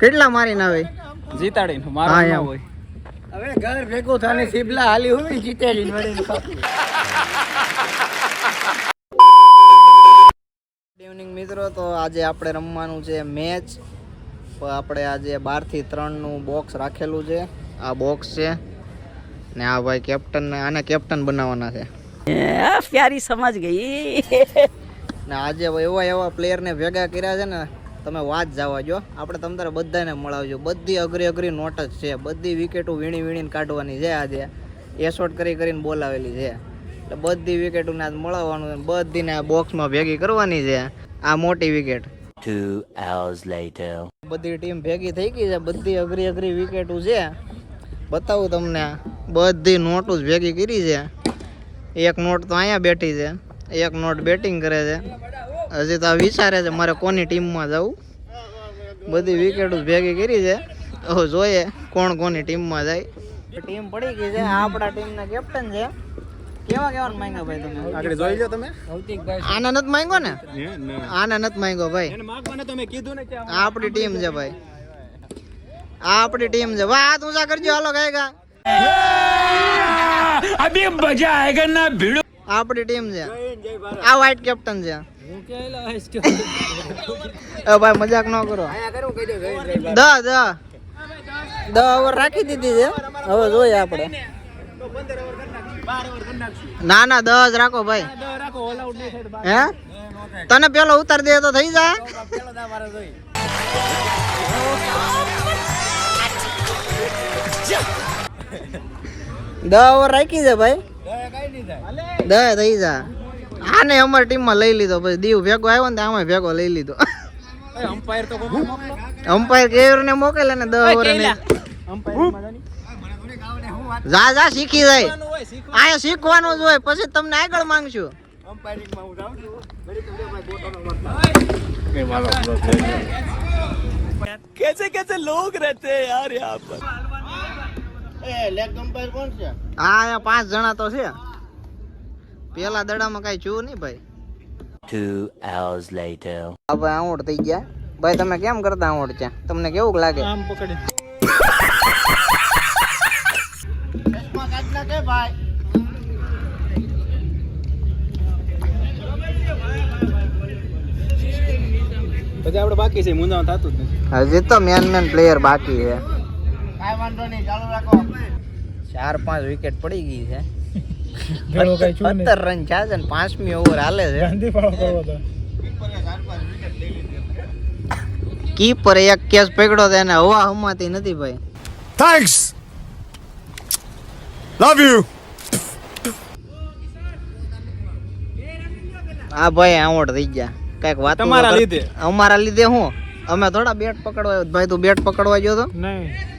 કેટલા મારીને આવે? જીતાડીને મારવાનો હોય. હવે ઘર ભેગું થાને સિબલા હાલી હોય જીતાડી ઇવનિંગ મિત્રો. તો આજે આપણે રમવાનું છે મેચ આપણે આજે બારથી ત્રણનું બોક્સ રાખેલું છે. આ બોક્સ છે. ને આ ભાઈ કેપ્ટન ને આને કેપ્ટન બનાવવાના છે. પ્યારી સમજ ગઈ. ને આજે એવા એવા પ્લેયરને ભેગા કર્યા છે ને તમે વાત જવા જો. આપણે તમ તારે બધાને મળાવજો. બધી અઘરી અઘરી નોટ જ છે. બધી વિકેટો વીણી વીણીને કાઢવાની છે આજે. એ શોટ કરી કરીને બોલાવેલી છે. એટલે બધી વિકેટોને આજ મળાવવાનું બધીને આ બોક્સમાં ભેગી કરવાની છે. આ મોટી વિકેટ. બધી ટીમ ભેગી થઈ ગઈ છે. બધી અઘરી અઘરી વિકેટો છે. બતાવું તમને. બધી નોટો જ ભેગી કરી છે. એક નોટ તો અહીંયા બેઠી છે. એક નોટ બેટિંગ કરે છે. હજી તો વિચારે છે મારે કોની ટીમમાં જવું બધી વિકેટો ભેગી કરી છે. તો જોઈએ કોણ કોની ટીમમાં જાય. ટીમ પડી ગઈ છે. આપણા ટીમના કેપ્ટન છે. કેવા કેવા ભાઈ તમે? આગળ જોઈ ને? આને માંગ્યો ભાઈ. તમે કીધું ને આપણી ટીમ છે ભાઈ. આ આપણી ટીમ છે. વાહ હાથ ઊંચા કરજો. હાલો ગાયગા આપણી ટીમ છે. આ વાઇટ કેપ્ટન છે. એ ભાઈ મજાક ન કરો. દ દ દ ઓવર રાખી દીધી છે. હવે જોઈએ આપણે. ના ના દસ રાખો ભાઈ. હે? તને પેલો ઉતાર દે તો થઈ જાય. દસ ઓવર રાખી છે ભાઈ. દસ થઈ જા આને અમારી ટીમમાં લઈ લીધો પછી દીવ ભેગો આવ્યો ને આમાં ભેગો લઈ લીધો અમ્પાયર તો કોણ મોકલો અમ્પાયર કેવર ને મોકલે ને દસ ઓવર ને જા જા શીખી જાય આયા શીખવાનું જ હોય પછી તમને આગળ માંગશું અમ્પાયરિંગમાં હું જાઉં છું. ઘડીક ઊભો ભાઈ બોટોનો મારતો. कैसे कैसे लोग रहते हैं यार यहाँ पर એ લેગ અમ્પાયર કોણ છે હા અહીંયા પાંચ જણા તો છે પેલા દડામાં કઈ છું નહીં ભાઈ? Two hours later. હવે આવડ થઈ ગયા. ભાઈ તમે કેમ કરતા આવડ છે તમને કેવું લાગે? આમ પકડી. પછી આપણે બાકી છે મૂંઝાણ થતું જ નથી. હજી તો મેન મેન પ્લેયર બાકી છે. કાંઈ વાંધો નહીં ચાલુ રાખો. ચાર પાંચ વિકેટ પડી ગઈ છે. ઘણું કઈ છું સત્તર રન છે ને પાંચમી ઓવર હાલે છે. ગાંધી પાડો કરવો તો. કીપર એક કેચ પકડ્યો તો એને હવા હમાતી નથી ભાઈ. આવડ થઈ ગયા. કંઈક વાત તમારા લીધે. અમારા લીધે હું? અમે થોડા બેટ પકડવા ભાઈ તું બેટ પકડવા ગયો તો? નહીં.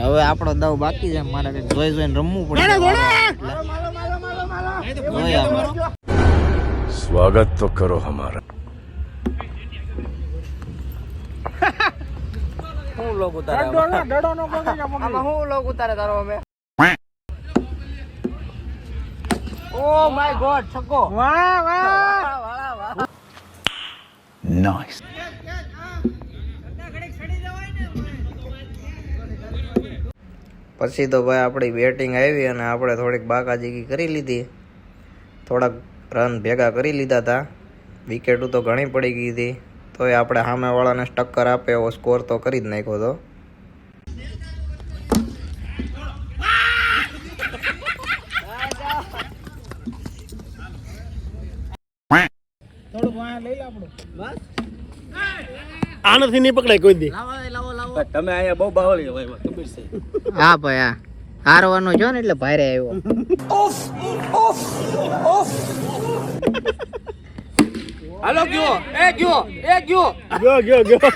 હવે આપણો દાવ બાકી છે. મારે જોઈ જોઈને રમવું પડે સ્વાગત તો કરો અમારા. હું લોગ ઉતારે તારો અમે? માય ગોડ છક્કો વાહ વાહ પછી તો ભાઈ આપણી બેટિંગ આવી અને આપણે થોડીક બાકાજીકી કરી લીધી. થોડાક રન ભેગા કરી લીધા હતા વિકેટો તો ઘણી પડી ગઈ હતી. તોય આપણે સામેવાળાને ટક્કર આપે એવો સ્કોર તો કરી જ નાખ્યો હતો આનાથી નહીં પકડાય કોઈ દી. તમે અહીંયા બહુ બાવળી હોય ખબર છે. હા ભાઈ હા. હારવાનો છો ને એટલે ભારે આવ્યો. હાલો ગયો. એ ગયો. એ ગયો. ગયો ગયો ગયો.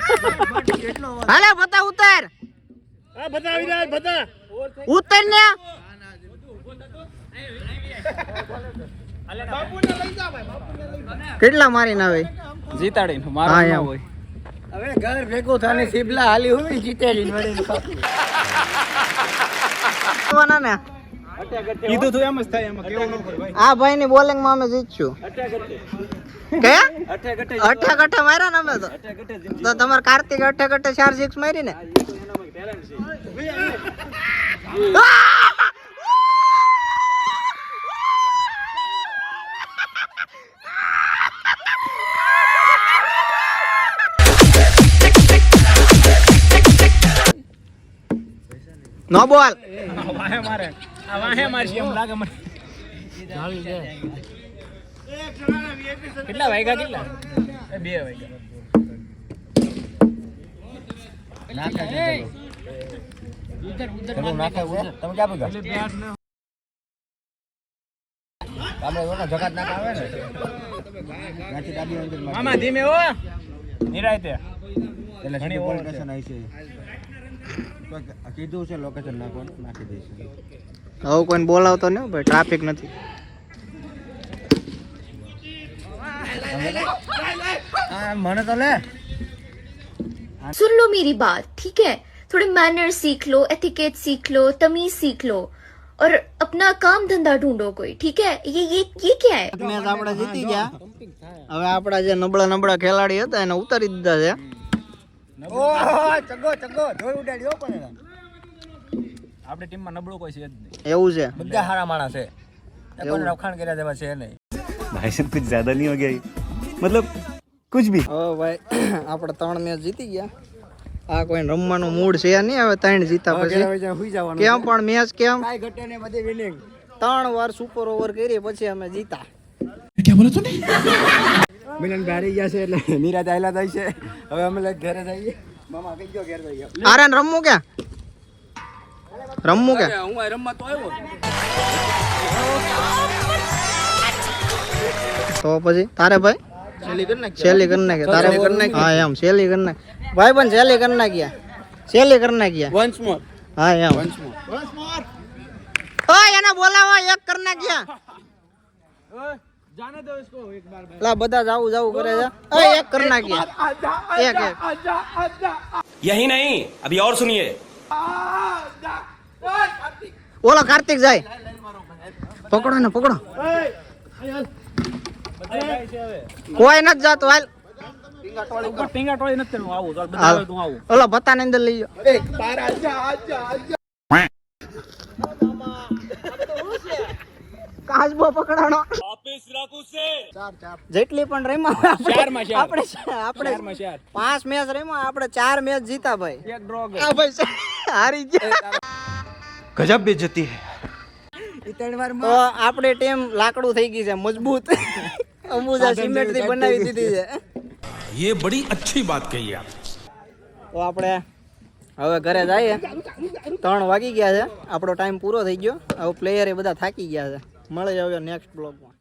હાલે બતા ઉતાર. હા બતા આવી જાય બતા ઉતાર ને. કેટલા મારીને આવે? જીતાડીને હા, મારો હોય. હવે ઘર ભેગું થાને સિબલા હાલી હોય જીતેલી. આવવાના ને કીધું તું એમ જ થાય એમાં કેવું ન ભાઈ. આ ભાઈ ની બોલિંગમાં અમે જીતશું. કયા અઠે માર્યા ને અમે તો. તો તમારે કાર્તિક અઠે કઠે ચાર સિક્સ મારી. ને નો બોલ. વાહે મારે આ વાહે મારશે એમ લાગે મને કેટલા વાગ્યા કેટલા એ બે વાગ્યા મામા ધીમે હો. નિરાયતે. ઘણી ઓવર છે. કીધું છે લોકેશન નાખવાનું નાખી દઈશું હવે કોઈને બોલાવતો નહીં હો ભાઈ ટ્રાફિક નથી મને તો લે सुन लो मेरी बात ठीक है थोड़े मैनर सीख लो एथिकेट सीख लो तमीज सीख लो और अपना काम धंधा ढूंढो कोई ठीक है ये ये ये क्या है મેચ આપણે જીતી ગયા હવે આપણા જે નબળા નબળા ખેલાડી હતા એને ઉતારી દીધા છે ઓહો ટીમમાં નબળું કોઈ છે એવું છે? બધા સારા માણસ રખાણ કર્યા જેવા છે નહીં. ભાઈ સાહેબ કુછ જ્યાદા નહીં હો મતલબ કુછ ભી. ઓ ભાઈ આપણે ત્રણ મેચ જીતી ગયા. આ કોઈ રમવાનું મૂડ છે નહીં હવે ત્રણ જીતા પછી. કેમ પણ મેચ કેમ? કાઈ ઘટે ને બધી વિનિંગ ત્રણ વાર સુપર ઓવર કરી પછી અમે જીતા. ક્યાં બોલે તું મિલન ગાડી ગયા છે એટલે નિરાજ આયલા થાય છે. હવે અમે ઘરે જઈએ. મામા કઈ ગયો ઘેર ગયો? આરાન રમવું ક્યાં? રમવું કે હું રમવા તો આવ્યો. તો પછી તારે ભાઈ? શેલી કરી નાખ. શેલી કરી નાખે. તારે કરી નાખી. હા એમ શેલી કરી નાખ. ભાઈ પણ શેલી કરી નાખ્યા. શેલી કરી નાખ્યા. વન્સ મોર હા એમ. વન્સ મોર વન્સ મોર ઓય એને બોલાવો એક કરી નાખ્યા. ઓય. જાવું જાવું કરે યહી નહીં અભી ઓર સુનિએ. ઓલો કાર્તિક જાય. પકડો ને પકડો. કોઈ નથી જાતો હાલ. ઓલો અંદર લઈ જાઓ કાચબો પકડાણો. જેટલી પણ રમ્યા આપણે પાંચ મેચ રમ્યા આપણે ચાર મેચ જીતા ભાઈ. હારી ગયા. ગજબ બેજતી જતી તો આપણે ટીમ લાકડું થઈ ગઈ છે મજબૂત. અંબુજા સિમેન્ટથી બનાવી દીધી છે. યે બડી અચ્છી વાત કહી આપ તો આપણે હવે ઘરે જઈએ. ત્રણ વાગી ગયા છે. આપણો ટાઈમ પૂરો થઈ ગયો. હવે પ્લેયર એ બધા થાકી ગયા છે. મળે હવે નેક્સ્ટ બ્લોગમાં